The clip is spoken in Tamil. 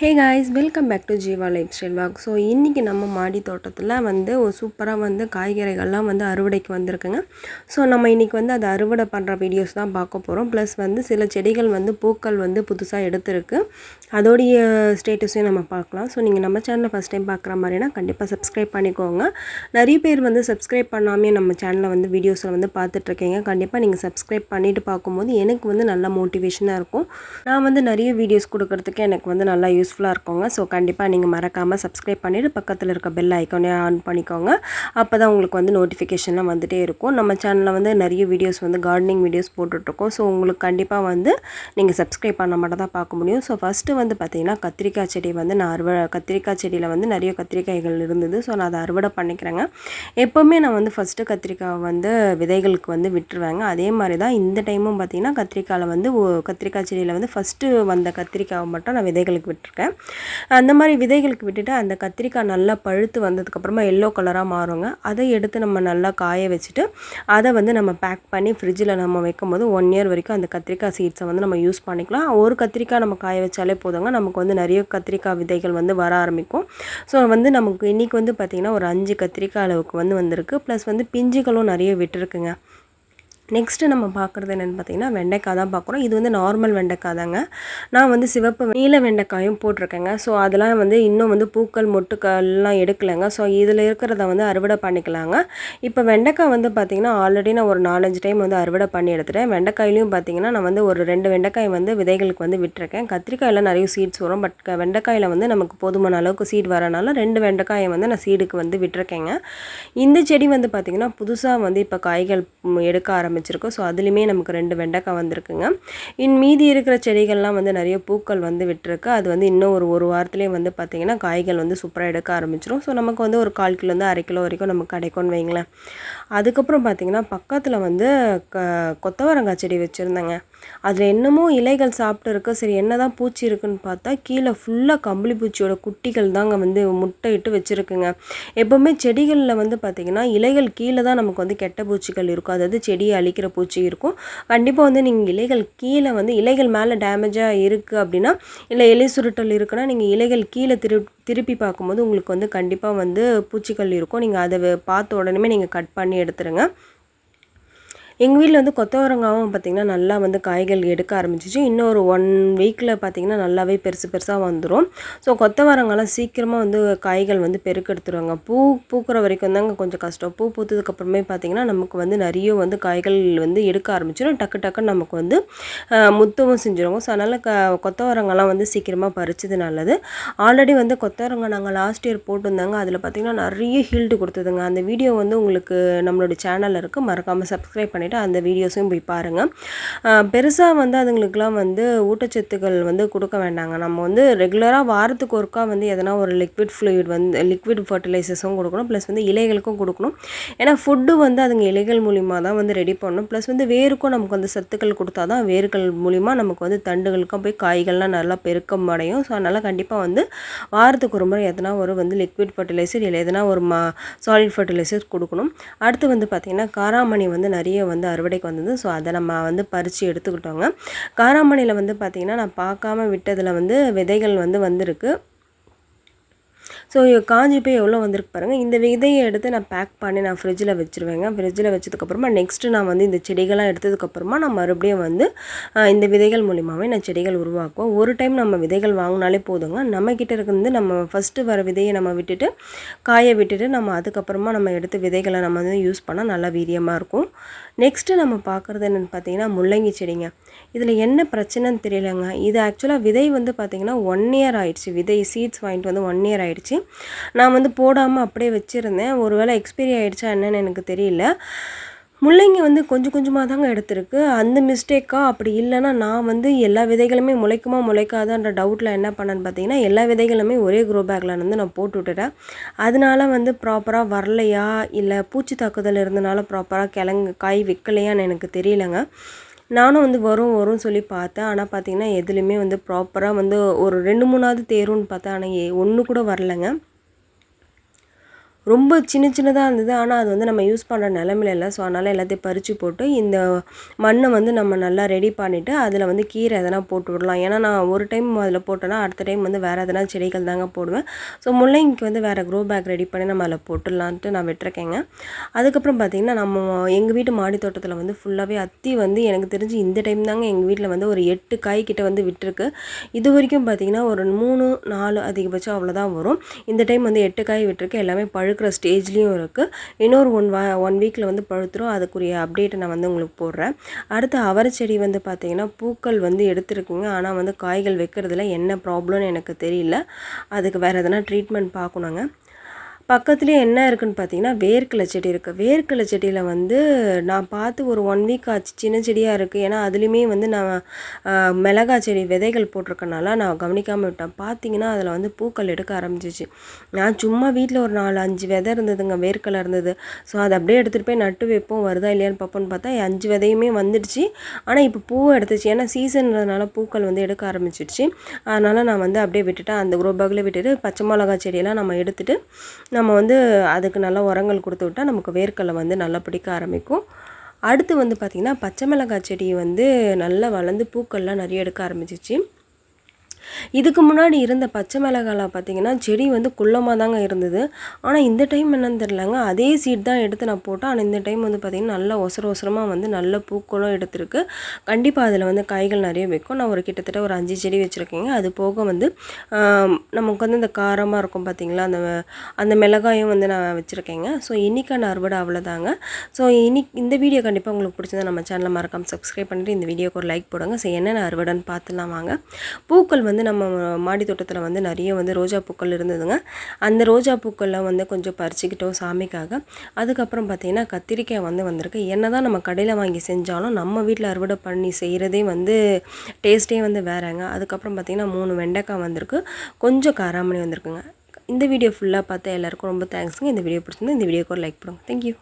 Hey guys welcome back to Jeeva life style walk so இன்றைக்கி நம்ம மாடி தோட்டத்தில் வந்து ஒரு சூப்பராக வந்து காய்கறிகள்லாம் வந்து அறுவடைக்கு வந்திருக்குங்க. ஸோ நம்ம இன்றைக்கி வந்து அதை அறுவடை பண்ணுற வீடியோஸ் தான் பார்க்க போகிறோம் ப்ளஸ் வந்து சில செடிகள் வந்து பூக்கள் வந்து புதுசாக எடுத்திருக்கு. அதோடைய ஸ்டேட்டஸையும் நம்ம பார்க்கலாம். ஸோ நீங்கள் நம்ம சேனலை ஃபஸ்ட் டைம் பார்க்குற மாதிரினா கண்டிப்பாக சப்ஸ்கிரைப் பண்ணிக்கோங்க. நிறைய பேர் வந்து சப்ஸ்கிரைப் பண்ணாமே நம்ம சேனலில் வந்து வீடியோஸில் வந்து பார்த்துட்ருக்கீங்க. கண்டிப்பாக நீங்கள் சப்ஸ்கிரைப் பண்ணிவிட்டு பார்க்கும்போது எனக்கு வந்து நல்ல மோட்டிவேஷனாக இருக்கும். நான் வந்து நிறைய வீடியோஸ் கொடுக்கறதுக்கு எனக்கு வந்து நல்லா யூஸ் யூஸ்ஃபுல்லாக இருக்குங்க. ஸோ கண்டிப்பாக நீங்கள் மறக்காமல் சப்ஸ்கிரைப் பண்ணிவிட்டு பக்கத்தில் இருக்க பெல் ஐக்கானே ஆன் பண்ணிக்கோங்க. அப்போ தான் உங்களுக்கு வந்து நோட்டிஃபிகேஷன்லாம் வந்துகிட்டே இருக்கும். நம்ம சேனலில் வந்து நிறைய வீடியோஸ் வந்து கார்டனிங் வீடியோஸ் போட்டுட்ருக்கோம். ஸோ உங்களுக்கு கண்டிப்பாக வந்து நீங்கள் சப்ஸ்கிரைப் பண்ண மட்டும் தான் பார்க்க முடியும். ஸோ ஃபஸ்ட்டு வந்து பார்த்திங்கன்னா கத்திரிக்காய் செடி வந்து நான் அறுவடை கத்திரிக்காய் செடியில் வந்து நிறைய கத்திரிக்காய்கள் இருந்தது. ஸோ நான் அதை அறுவடை பண்ணிக்கிறேங்க. எப்போவுமே நான் வந்து ஃபஸ்ட்டு கத்திரிக்காய் வந்து விதைகளுக்கு வந்து விட்டுருவாங்க. அதே மாதிரி தான் இந்த டைமும் பார்த்திங்கன்னா கத்திரிக்காயில் வந்து கத்திரிக்காய் செடியில் வந்து ஃபஸ்ட்டு வந்த கத்திரிக்காவை மட்டும் நான் விதைகளுக்கு விட்டுருக்கேன் அந்த மாதிரி விதைகளுக்கு விட்டுட்டு அந்த கத்திரிக்காய் நல்லா பழுத்து வந்ததுக்கப்புறமா எல்லோ கலராக மாறுங்க. அதை எடுத்து நம்ம நல்லா காய வச்சுட்டு அதை வந்து நம்ம பேக் பண்ணி ஃப்ரிட்ஜில் நம்ம வைக்கும் போது ஒன் இயர் வரைக்கும் அந்த கத்திரிக்காய் சீட்ஸை வந்து நம்ம யூஸ் பண்ணிக்கலாம். ஒரு கத்திரிக்காய் நம்ம காய வச்சாலே போதுங்க. நமக்கு வந்து நிறைய கத்திரிக்காய் விதைகள் வந்து வர ஆரம்பிக்கும். ஸோ வந்து நமக்கு இன்றைக்கி வந்து பார்த்திங்கன்னா ஒரு அஞ்சு கத்திரிக்காய் அளவுக்கு வந்து வந்திருக்கு. ப்ளஸ் வந்து பிஞ்சுகளும் நிறைய விட்டுருக்குங்க. நெக்ஸ்ட்டு நம்ம பார்க்குறது என்னென்னு பார்த்தீங்கன்னா வெண்டைக்காய் தான் பார்க்குறோம் இது வந்து நார்மல் வெண்டைக்காய் தாங்க நான் வந்து சிவப்பு நீல வெண்டைக்காயும் போட்டிருக்கேங்க. ஸோ அதெல்லாம் வந்து இன்னும் வந்து பூக்கள் மொட்டுக்கள்லாம் எடுக்கலைங்க. ஸோ இதில் இருக்கிறத வந்து அறுவடை பண்ணிக்கலாங்க. இப்போ வெண்டைக்காய் வந்து பார்த்திங்கன்னா ஆல்ரெடி நான் ஒரு நாலஞ்சு டைம் வந்து அறுவடை பண்ணி எடுத்துட்டேன். வெண்டைக்காயிலையும் பார்த்திங்கன்னா நான் வந்து ஒரு ரெண்டு வெண்டைக்காய் வந்து விதைகளுக்கு வந்து விட்டுருக்கேன். கத்திரிக்காயில் நிறைய சீட்ஸ் வரும். பட் வெண்டைக்காயில் வந்து நமக்கு போதுமான அளவுக்கு சீட் வரனால ரெண்டு வெண்டைக்காயை வந்து நான் சீடுக்கு வந்து விட்டுருக்கேங்க. இந்த செடி வந்து பார்த்திங்கன்னா புதுசாக வந்து இப்போ காய்கள் எடுக்க ஆரம்பி ஆரம்பிச்சிருக்கோம். ஸோ அதுலேயுமே நமக்கு ரெண்டு வெண்டைக்காய் வந்திருக்குங்க. இன் மீதி இருக்கிற செடிகள்லாம் வந்து நிறைய பூக்கள் வந்து விட்டுருக்கு. அது வந்து இன்னும் ஒரு ஒரு வாரத்துலேயே வந்து பார்த்திங்கன்னா காய்கள் வந்து சூப்பராக எடுக்க ஆரம்பிச்சிடும் ஸோ நமக்கு வந்து ஒரு கால் கிலோ வந்து அரை கிலோ வரைக்கும் நமக்கு கிடைக்கும்னு வைங்களேன். அதுக்கப்புறம் பார்த்திங்கன்னா பக்கத்தில் வந்து க கொத்தவரங்காய் செடி வச்சுருந்தேங்க. அதில் என்னமோ இலைகள் சாப்பிட்டு இருக்கு சரி என்ன தான் பூச்சி இருக்குன்னு பார்த்தா கீழே ஃபுல்லாக கம்பளி பூச்சியோட குட்டிகள் தாங்க வந்து முட்டை இட்டு வச்சுருக்குங்க. எப்போவுமே செடிகளில் வந்து பார்த்திங்கன்னா இலைகள் கீழே தான் நமக்கு வந்து கெட்ட பூச்சிகள் இருக்கும். அதாவது செடியை அழிக்கிற பூச்சி இருக்கும். கண்டிப்பாக வந்து நீங்கள் இலைகள் கீழே வந்து இலைகள் மேலே டேமேஜாக இருக்குது அப்படின்னா இல்லை இலை சுருட்டல் இருக்குன்னா நீங்கள் இலைகள் கீழே திரு திருப்பி பார்க்கும்போது உங்களுக்கு வந்து கண்டிப்பாக வந்து பூச்சிகள் இருக்கும். நீங்கள் அதை பார்த்த உடனே நீங்கள் கட் பண்ணி எடுத்துருங்க. எங்கள் வீட்டில் வந்து கொத்தவரங்காவும் பார்த்திங்கன்னா நல்லா வந்து காய்கள் எடுக்க ஆரம்பிச்சிச்சு. இன்னொரு ஒன் வீக்கில் பார்த்திங்கன்னா நல்லாவே பெருசு பெருசாக வந்துடும் ஸோ கொத்தவரங்காலாம் சீக்கிரமாக வந்து காய்கள் வந்து பெருக்கெடுத்துருவாங்க பூ பூக்கிற வரைக்கும் தாங்க கொஞ்சம் கஷ்டம். பூ பூத்ததுக்கப்புறமே பார்த்திங்கன்னா நமக்கு வந்து நிறைய வந்து காய்கள் வந்து எடுக்க ஆரம்பிச்சிடும் டக்கு டக்குன்னு நமக்கு வந்து முத்தவும் செஞ்சிருவோம். ஸோ அதனால் க கொத்தவரங்காலாம் வந்து சீக்கிரமாக பறிச்சது நல்லது. ஆல்ரெடி வந்து கொத்தவரங்காய் நாங்கள் லாஸ்ட் இயர் போட்டிருந்தாங்க. அதில் பார்த்திங்கன்னா நிறைய ஹீல்டு கொடுத்ததுங்க. அந்த வீடியோ வந்து உங்களுக்கு நம்மளோட சேனலில் இருக்குது மறக்காமல் சப்ஸ்கிரைப் பண்ணி பண்ணிவிட்டு அந்த வீடியோஸையும் போய் பாருங்கள் பெருசாக வந்து அதுங்களுக்கெலாம் வந்து ஊட்டச்சத்துக்கள் வந்து கொடுக்க வேண்டாங்க. நம்ம வந்து ரெகுலராக வாரத்துக்கு ஒருக்கா வந்து எதனா ஒரு லிக்விட் ஃப்ளூயிட் வந்து லிக்விட் ஃபர்டிலைசர்ஸும் கொடுக்கணும். ப்ளஸ் வந்து இலைகளுக்கும் கொடுக்கணும். ஏன்னா ஃபுட்டு வந்து அதுங்க இலைகள் மூலிமா தான் வந்து ரெடி பண்ணணும். ப்ளஸ் வந்து வேருக்கும் நமக்கு வந்து சத்துக்கள் கொடுத்தா தான் வேர்கள் மூலிமா நமக்கு வந்து தண்டுகளுக்கும் போய் காய்கள்லாம் நல்லா பெருக்கம் அடையும் ஸோ அதனால் கண்டிப்பாக வந்து வாரத்துக்கு ஒரு முறை எதனா ஒரு வந்து லிக்விட் ஃபர்டிலைசர் இல்லை எதனா ஒரு மா சாலிட் ஃபர்டிலைசர் கொடுக்கணும். அடுத்து வந்து பார்த்திங்கன்னா காராமணி வந்து நிறைய வந்து வந்து அறுவடைக்கு வந்தது. ஸோ அதை நம்ம வந்து பறித்து எடுத்துக்கிட்டோங்க. காராமணியில் வந்து பார்த்திங்கன்னா நான் பார்க்காம விட்டதில் வந்து விதைகள் வந்து வந்திருக்கு. ஸோ காஞ்சி போய் எவ்வளோ வந்திருக்கு பாருங்கள் இந்த விதையை எடுத்து நான் பேக் பண்ணி நான் ஃப்ரிட்ஜில் வச்சுருவேங்க. ஃப்ரிட்ஜில் வச்சதுக்கப்புறமா நெக்ஸ்ட்டு நான் வந்து இந்த செடிகள்லாம் எடுத்ததுக்கப்புறமா நான் மறுபடியும் வந்து இந்த விதைகள் மூலிமாவே நான் செடிகள் உருவாக்குவோம் ஒரு டைம் நம்ம விதைகள் வாங்கினாலே போதுங்க. நம்மக்கிட்ட இருந்து நம்ம ஃபஸ்ட்டு வர விதையை நம்ம விட்டுட்டு காய விட்டுட்டு நம்ம அதுக்கப்புறமா நம்ம எடுத்து விதைகளை நம்ம வந்து யூஸ் பண்ணால் நல்லா வீரியமாக இருக்கும். நெக்ஸ்ட்டு நம்ம பார்க்குறது என்னென்னு பார்த்தீங்கன்னா முள்ளங்கி செடிங்க. இதில் என்ன பிரச்சனைன்னு தெரியலங்க. இது ஆக்சுவலாக விதை வந்து பார்த்திங்கன்னா ஒன் இயர் ஆயிடுச்சு. விதை சீட்ஸ் வாங்கிட்டு வந்து ஒன் இயர் ஆயிடுச்சு. நான் வந்து போடாமல் அப்படியே வச்சுருந்தேன். ஒரு வேளை எக்ஸ்பைரி ஆகிடுச்சா என்னென்னு எனக்கு தெரியல. முள்ளங்கி வந்து கொஞ்சம் கொஞ்சமாக தாங்க எடுத்திருக்கு. அந்த மிஸ்டேக்காக அப்படி இல்லைன்னா நான் வந்து எல்லா விதைகளுமே முளைக்குமா முளைக்காதான்ற டவுட்டில் என்ன பண்ணேன்னு பார்த்தீங்கன்னா எல்லா விதைகளுமே ஒரே க்ரோ பேக்கில் வந்து நான் போட்டு விட்டுட்டேன். அதனால வந்து ப்ராப்பராக வரலையா? இல்லை பூச்சி தாக்குதல் இருந்தனால ப்ராப்பராக கிழங்கு காய் வைக்கலையான்னு எனக்கு தெரியலங்க. நானும் வந்து வரும் வரும்னு சொல்லி பார்த்தேன். ஆனால் பார்த்தீங்கன்னா எதுலேயுமே வந்து ப்ராப்பராக வந்து ஒரு ரெண்டு மூணாவது தேரும்னு பார்த்தேன் ஆனால் ஒன்று கூட வரலைங்க. ரொம்ப சின்ன சின்னதாக இருந்தது. ஆனால் அது வந்து நம்ம யூஸ் பண்ணுற நிலமையில இல்லை. ஸோ அதனால் எல்லாத்தையும் பறித்து போட்டு இந்த மண்ணை வந்து நம்ம நல்லா ரெடி பண்ணிவிட்டு அதில் வந்து கீரை எதனா போட்டு விடலாம். ஏன்னா நான் ஒரு டைம் அதில் போட்டேன்னா அடுத்த டைம் வந்து வேறு எதனா செடிகள் தாங்க போடுவேன். ஸோ முள்ளங்கிக்கு வந்து வேறு க்ரோ பேக் ரெடி பண்ணி நம்ம அதில் போட்டுடலான்ட்டு நான் விட்டுருக்கேங்க. அதுக்கப்புறம் பார்த்திங்கன்னா நம்ம எங்கள் வீட்டு மாடி தோட்டத்தில் வந்து ஃபுல்லாகவே அத்தி வந்து எனக்கு தெரிஞ்சு இந்த டைம் தாங்க எங்கள் வீட்டில் வந்து ஒரு எட்டு காய் கிட்ட வந்து விட்டுருக்கு. இது வரைக்கும் பார்த்திங்கன்னா ஒரு மூணு நாலு அதிகபட்சம் அவ்வளோதான் வரும். இந்த டைம் வந்து எட்டு காய் விட்டுருக்கு. எல்லாமே பழு இருக்கிற ஸ்டேஜ்லேயும் இருக்குது இன்னொரு ஒன் வா ஒன் வீக்கில் வந்து பழுத்துரும். அதுக்குரிய அப்டேட்டை நான் வந்து உங்களுக்கு போடுறேன். அடுத்து அவரை செடி வந்து பார்த்திங்கன்னா பூக்கள் வந்து எடுத்துருக்குங்க. ஆனால் வந்து காய்கள் வைக்கிறதுல என்ன ப்ராப்ளம்னு எனக்கு தெரியல. அதுக்கு வேறு எதனா ட்ரீட்மெண்ட் பார்க்கணுங்க. பக்கத்துலேயே என்ன இருக்குதுன்னு பார்த்தீங்கன்னா வேர்க்கலை செடி இருக்குது வேர்க்கலை செடியில் வந்து நான் பார்த்து ஒரு ஒன் வீக் ஆச்சு சின்ன செடியாக இருக்குது ஏன்னா அதுலேயுமே வந்து நான் மிளகா செடி விதைகள் போட்டிருக்கனால நான் கவனிக்காமல் விட்டேன். பார்த்தீங்கன்னா அதில் வந்து பூக்கள் எடுக்க ஆரம்பிச்சிச்சு. நான் சும்மா வீட்டில் ஒரு நாலு அஞ்சு விதை இருந்ததுங்க வேர்க்கலை இருந்தது. ஸோ அதை அப்படியே எடுத்துகிட்டு போய் நட்டு வைப்போம். வருதா இல்லையான்னு பார்ப்போன்னு பார்த்தா அஞ்சு விதையுமே வந்துடுச்சு. ஆனால் இப்போ பூவை எடுத்துச்சு. ஏன்னா சீசன்றதுனால பூக்கள் வந்து எடுக்க ஆரம்பிச்சிடுச்சு. அதனால் நான் வந்து அப்படியே விட்டுட்டேன். அந்த குரோ பேக்கில் விட்டுட்டு பச்சை மிளகா செடியெல்லாம் நம்ம எடுத்துகிட்டு நம்ம வந்து அதுக்கு நல்லா உரங்கள் கொடுத்து விட்டால் நமக்கு வேர்க்கடலை வந்து நல்லா பிடிக்க ஆரம்பிக்கும். அடுத்து வந்து பார்த்திங்கன்னா பச்சை மிளகாய் செடி வந்து நல்லா வளர்ந்து பூக்கள்லாம் நிறைய எடுக்க ஆரம்பிச்சிச்சு. இதுக்கு முன்னாடி இருந்த பச்சை மிளகாலாம் பார்த்தீங்கன்னா செடி வந்து குள்ளமாக தாங்க இருந்தது. ஆனால் இந்த டைம் என்னன்னு தெரிலங்க அதே சீட் தான் எடுத்து நான் போட்டேன். ஆனால் இந்த டைம் வந்து பார்த்திங்கன்னா நல்லா ஒசர ஒசரமாக வந்து நல்ல பூக்களும் எடுத்திருக்கு. கண்டிப்பாக அதில் வந்து காய்கள் நிறைய வைக்கும். நான் ஒரு கிட்டத்தட்ட ஒரு அஞ்சு செடி வச்சுருக்கேங்க. அது போக வந்து நமக்கு வந்து இந்த காரமாக இருக்கும் பார்த்திங்களா? அந்த அந்த மிளகாயும் வந்து நான் வச்சுருக்கேங்க. ஸோ இன்றைக்கான அறுவடை அவ்வளோதாங்க. ஸோ இனி இந்த வீடியோ கண்டிப்பாக உங்களுக்கு பிடிச்சதா நம்ம சேனலை மறக்காமல் சப்ஸ்கிரைப் பண்ணிவிட்டு இந்த வீடியோக்கு ஒரு லைக் போடுங்க. ஸோ என்னென்ன அறுவடைன்னு பார்த்துலாம் வாங்க. பூக்கள் வந்து வந்து நம்ம மாடி தோட்டத்தில் வந்து நிறைய வந்து ரோஜா பூக்கள் இருந்ததுங்க. அந்த ரோஜா பூக்கள்லாம் வந்து கொஞ்சம் பறிச்சுக்கிட்டோம் சாமிக்காக. அதுக்கப்புறம் பார்த்திங்கன்னா கத்திரிக்காய் வந்து வந்திருக்கு. என்ன தான் நம்ம கடையில் வாங்கி செஞ்சாலும் நம்ம வீட்டில் அறுவடை பண்ணி செய்கிறதே வந்து டேஸ்ட்டே வந்து வேறங்க. அதுக்கப்புறம் பார்த்திங்கன்னா மூணு வெண்டைக்காய் வந்திருக்கு. கொஞ்சம் காராமணி வந்திருக்குங்க. இந்த வீடியோ ஃபுல்லாக பார்த்தா எல்லாருக்கும் ரொம்ப தேங்க்ஸுங்க இந்த வீடியோ பிடிச்சிருந்து இந்த வீடியோக்கு ஒரு லைக் பண்ணுங்க தேங்க்யூ